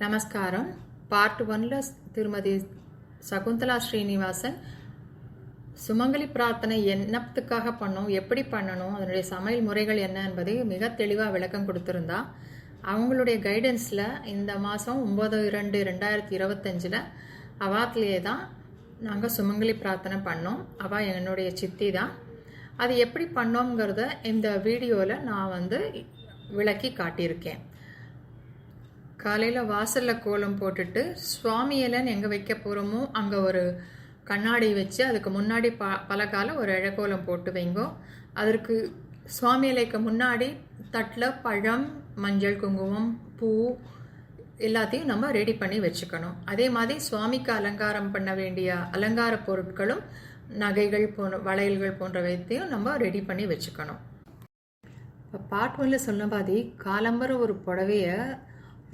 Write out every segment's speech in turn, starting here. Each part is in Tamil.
நமஸ்காரம். பார்ட் ஒன்ல திருமதி சகுந்தலா ஸ்ரீனிவாசன் சுமங்கலி பிரார்த்தனை என்னத்துக்காக பண்ணணும் எப்படி பண்ணணும் அதனுடைய சமையல் முறைகள் என்ன என்பதை மிக தெளிவாக விளக்கம் கொடுத்துருந்தா. அவங்களுடைய கைடன்ஸில் இந்த மாதம் ஒம்பது இரண்டு ரெண்டாயிரத்தி இருபத்தஞ்சில் அவாத்திலேயே தான் நாங்கள் சுமங்கலி பிரார்த்தனை பண்ணோம். அவள் என்னுடைய சித்தி தான். அது எப்படி பண்ணோங்கிறத இந்த வீடியோவில் நான் வந்து விளக்கி காட்டியிருக்கேன். காலையில் வாசலில் கோலம் போட்டுட்டு சுவாமியெல்லாம் எங்கே வைக்க போகிறோமோ அங்கே ஒரு கண்ணாடி வச்சு அதுக்கு முன்னாடி ப பலகால ஒரு இழக்கோலம் போட்டு வைங்கோ. அதற்கு சுவாமி இலைக்கு முன்னாடி தட்டில் பழம் மஞ்சள் குங்குமம் பூ எல்லாத்தையும் நம்ம ரெடி பண்ணி வச்சுக்கணும். அதே மாதிரி சுவாமிக்கு அலங்காரம் பண்ண வேண்டிய அலங்கார பொருட்களும் நகைகள் போன்ற வளையல்கள் போன்றவைத்தையும் நம்ம ரெடி பண்ணி வச்சுக்கணும். இப்போ பாட் ஒன்ல சொன்ன மாதிரி காலம்பர ஒரு புடவையை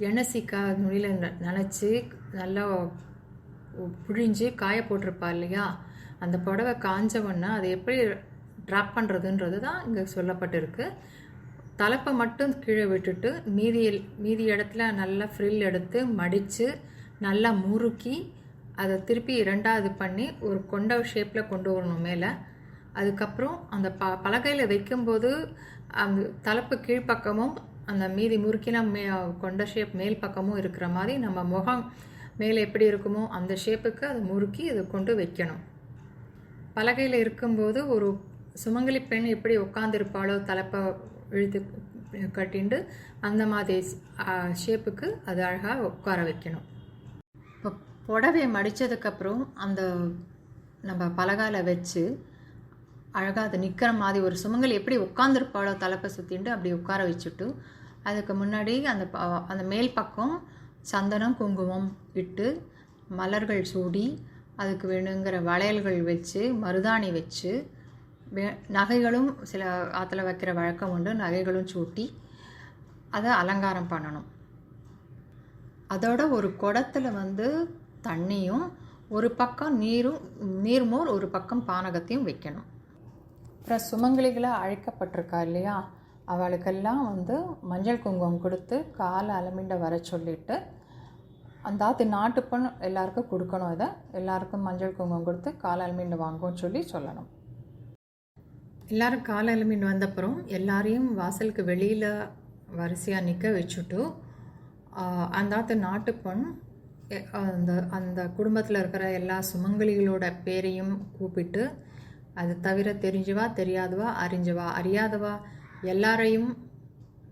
எண்ணெய் சீக்கா நுனியில் நனைச்சி நல்லா புழிஞ்சு காய போட்டிருப்பா இல்லையா? அந்த புடவை காஞ்சவொன்னே அதை எப்படி ட்ராப் பண்ணுறதுன்றது தான் இங்கே சொல்லப்பட்டிருக்கு. தலைப்பை மட்டும் கீழே விட்டுட்டு மீதி மீதி இடத்துல நல்லா ஃப்ரில் எடுத்து மடித்து நல்லா முறுக்கி அதை திருப்பி இரண்டாவது பண்ணி ஒரு கொண்ட ஷேப்பில் கொண்டு வரணும் மேலே. அதுக்கப்புறம் அந்த ப பலகையில் வைக்கும்போது அந்த தலைப்பு கீழ்ப்பக்கமும் அந்த மீதி முறுக்கின மே கொண்ட ஷேப் மேல் பக்கமும் இருக்கிற மாதிரி நம்ம முகம் மேலே எப்படி இருக்குமோ அந்த ஷேப்புக்கு அதை முறுக்கி அதை கொண்டு வைக்கணும். பலகையில் இருக்கும்போது ஒரு சுமங்கலி பெண் எப்படி உட்காந்துருப்பாளோ தலைப்பை இழுத்து கட்டிண்டு அந்த மாதிரி ஷேப்புக்கு அது அழகாக உட்கார வைக்கணும். இப்போ புடவையை மடித்ததுக்கப்புறம் அந்த நம்ம பலகால வச்சு அழகாக அது நிற்கிற மாதிரி ஒரு சுமங்கல் எப்படி உட்காந்துருப்பாளோ தலைப்பை சுற்றிட்டு அப்படி உட்கார வச்சுட்டு அதுக்கு முன்னாடி அந்த அந்த மேல் பக்கம் சந்தனம் குங்குமம் இட்டு மலர்கள் சூடி அதுக்கு வேணுங்கிற வளையல்கள் வச்சு மருதாணி வச்சு வே நகைகளும் சில ஆற்றுல வைக்கிற வழக்கம் உண்டு. நகைகளும் சூட்டி அதை அலங்காரம் பண்ணணும். அதோட ஒரு குடத்தில் வந்து தண்ணியும் ஒரு பக்கம் நீரும் நீர்மோர் ஒரு பக்கம் பானகத்தையும் வைக்கணும். அப்புறம் சுமங்கலிகளாக அழைக்கப்பட்டிருக்கா இல்லையா? அவளுக்கெல்லாம் வந்து மஞ்சள் குங்குமம் கொடுத்து காலை அலமிண்ட வர சொல்லிட்டு அந்த ஆத்து நாட்டு பெண் எல்லாருக்கும் கொடுக்கணும் இதை எல்லாருக்கும் மஞ்சள் குங்குமம் கொடுத்து காலை அலமிண்டு வாங்கும்னு சொல்லி சொல்லணும். எல்லாரும் காலை அலமிண்டு வந்தப்புறம் எல்லாரையும் வாசலுக்கு வெளியில் வரிசையாக நிற்க வச்சுட்டு அந்த ஆத்து நாட்டு பெண் அந்த அந்த குடும்பத்தில் இருக்கிற எல்லா சுமங்கலிகளோட பேரையும் கூப்பிட்டு அது தவிர தெரிஞ்சவா தெரியாதவா அறிஞ்சவா? அறியாதவா? எல்லாரையும்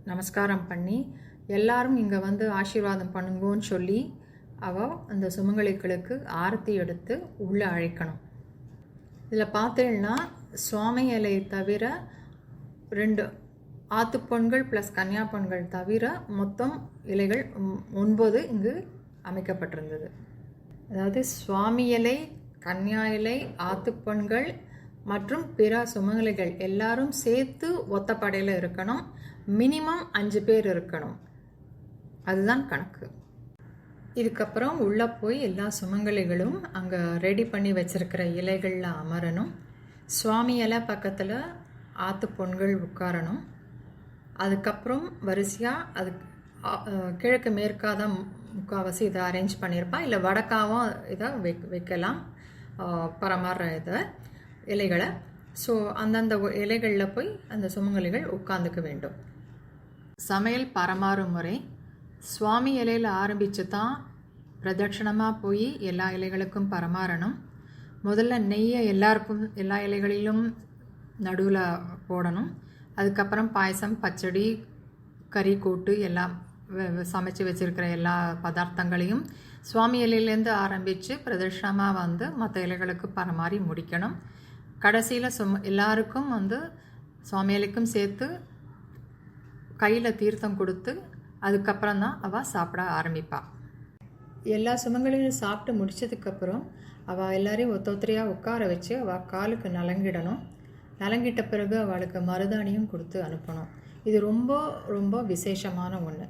நமஸ்காரம் பண்ணி எல்லாரும் இங்கே வந்து ஆசீர்வாதம் பண்ணுங்கன்னு சொல்லி அவள் அந்த சுமங்கலிகளுக்கு ஆரத்தி எடுத்து உள்ளே அழைக்கணும். இதில் பார்த்தேன்னா சுவாமி இலையை தவிர ரெண்டு ஆத்து பெண்கள் ப்ளஸ் கன்னியா பெண்கள் தவிர மொத்தம் இலைகள் ஒன்பது இங்கு அமைக்கப்பட்டிருந்தது. அதாவது சுவாமி இலை கன்னியா இலை ஆத்து பெண்கள் மற்றும் பிற சுமங்கலிகள் எல்லாரும் சேர்த்து ஒத்த படையில் இருக்கணும். மினிமம் அஞ்சு பேர் இருக்கணும். அதுதான் கணக்கு. இதுக்கப்புறம் உள்ளே போய் எல்லா சுமங்கலிகளும் அங்கே ரெடி பண்ணி வச்சிருக்கிற இலைகளில் அமரணும். சுவாமி இலை பக்கத்தில் ஆற்று பொண்கள் உட்காரணும். அதுக்கப்புறம் வரிசையாக அது கிழக்கு மேற்காக தான் முக்கால்வாசி இதை அரேஞ்ச் பண்ணியிருப்பா. இல்லை வடக்காவும் இதை வைக் வைக்கலாம். பரமாற இதை. இலைகளை. ஸோ அந்தந்த இலைகளில் போய் அந்த சுமங்கலிகள் உட்காந்துக்க வேண்டும். சமையல் பரமாறும் முறை. சுவாமி இலையில் ஆரம்பித்து தான் பிரதட்சணமாக போய் எல்லா இலைகளுக்கும் பரமாறணும். முதல்ல நெய்யை எல்லாருக்கும் எல்லா இலைகளிலும் நடுவில் போடணும். அதுக்கப்புறம் பாயசம் பச்சடி கறி கூட்டு எல்லாம் சமைச்சு வச்சுருக்கிற எல்லா பதார்த்தங்களையும் சுவாமி இலையிலேருந்து ஆரம்பித்து பிரதட்சணமாக வந்து மற்ற இலைகளுக்கு பரமாறி முடிக்கணும். கடைசியில் சும் எல்லாருக்கும் வந்து சுவாமிகளுக்கும் சேர்த்து கையில் தீர்த்தம் கொடுத்து அதுக்கப்புறம் தான் அவள் சாப்பிட ஆரம்பிப்பாள் எல்லா சுமங்களையும் சாப்பிட்டு முடிச்சதுக்கப்புறம் அவள் எல்லாரையும் ஒத்த ஒத்தரையாக உட்கார வச்சு அவள் காலுக்கு நலங்கிடணும். நலங்கிட்ட பிறகு அவளுக்கு மருதாணியும் கொடுத்து அனுப்பணும். இது ரொம்ப ரொம்ப விசேஷமான ஒன்று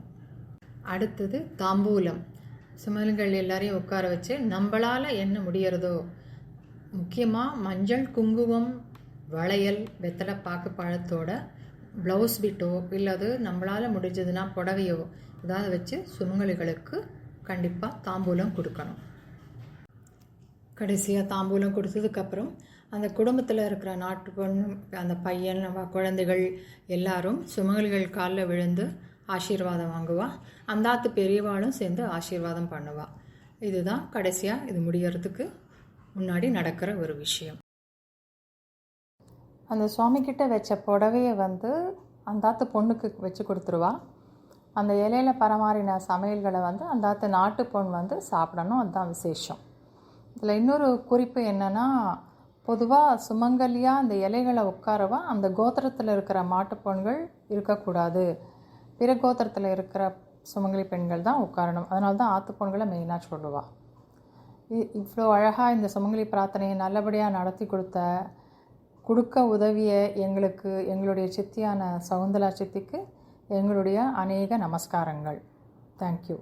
அடுத்தது தாம்பூலம். சுமங்கல்கள் எல்லாரையும் உட்கார வச்சு நம்மளால் என்ன முடியறதோ முக்கியமாக மஞ்சள் குங்குமம் வளையல் வெத்தலை பாக்கு பழத்தோட ப்ளவுஸ் பிட்டோ இல்லை அது நம்மளால் முடிஞ்சதுன்னா புடவையோ ஏதாவது வச்சு சுமங்கலிகளுக்கு கண்டிப்பாக தாம்பூலம் கொடுக்கணும். கடைசியாக தாம்பூலம் கொடுத்ததுக்கப்புறம் அந்த குடும்பத்தில் இருக்கிற நாட்டு பொண்ணு அந்த பையன் நம்ம குழந்தைகள் எல்லாரும் சுமங்கலிகள் காலில் விழுந்து ஆசீர்வாதம் வாங்குவா. அந்தாத்து பெரியவாளும் சேர்ந்து ஆசீர்வாதம் பண்ணுவா. இதுதான் கடைசியாக இது முடியறதுக்கு முன்னாடி நடக்கிற ஒரு விஷயம். அந்த சுவாமிக்கிட்ட வச்ச புடவையை வந்து அந்தாத்து பொண்ணுக்கு வச்சு கொடுத்துருவா. அந்த இலையில பரமாறின சமையல்களை வந்து அந்தாத்து நாட்டு பொண் வந்து சாப்பிடணும். அதுதான் விசேஷம். இதில் இன்னொரு குறிப்பு என்னென்னா பொதுவாக சுமங்கலியாக அந்த இலைகளை உட்காரவா அந்த கோத்திரத்தில் இருக்கிற மாட்டுப் பொண்கள் இருக்கக்கூடாது. பிற கோத்திரத்தில் இருக்கிற சுமங்கலி பெண்கள் தான் உட்காரணும். அதனால தான் ஆத்து பொண்களை மெயினாக சொல்லுவாள் இவ்வளோ அழகாக இந்த சுமங்கலி பிரார்த்தனையை நல்லபடியாக நடத்தி கொடுத்த கொடுக்க உதவிய எங்களுக்கு எங்களுடைய சித்தியான சவுந்தலா சித்திக்கு எங்களுடைய அநேக நமஸ்காரங்கள். தேங்க்யூ